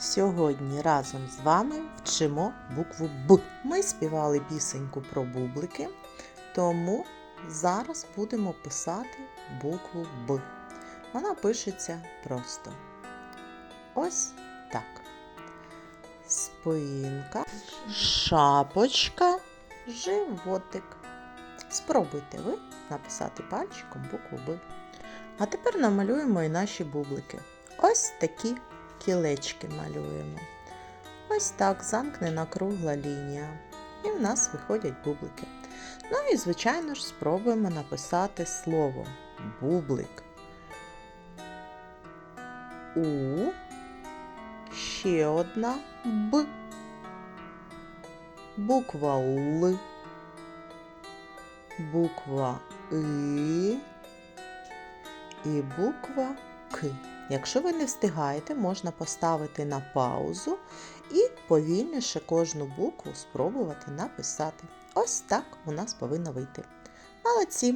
Сьогодні разом з вами вчимо букву Б. Ми співали пісеньку про бублики, тому зараз будемо писати букву Б. Вона пишеться просто. Ось так. Спинка, шапочка, животик. Спробуйте ви написати пальчиком букву Б. А тепер намалюємо і наші бублики. Ось такі кілечки малюємо. Ось так замкнена кругла лінія. І в нас виходять бублики. Ну і, звичайно ж, спробуємо написати слово бублик. У. Ще одна Б. Буква Л. Буква И і буква К. Якщо ви не встигаєте, можна поставити на паузу і повільніше кожну букву спробувати написати. Ось так у нас повинно вийти. Молодці!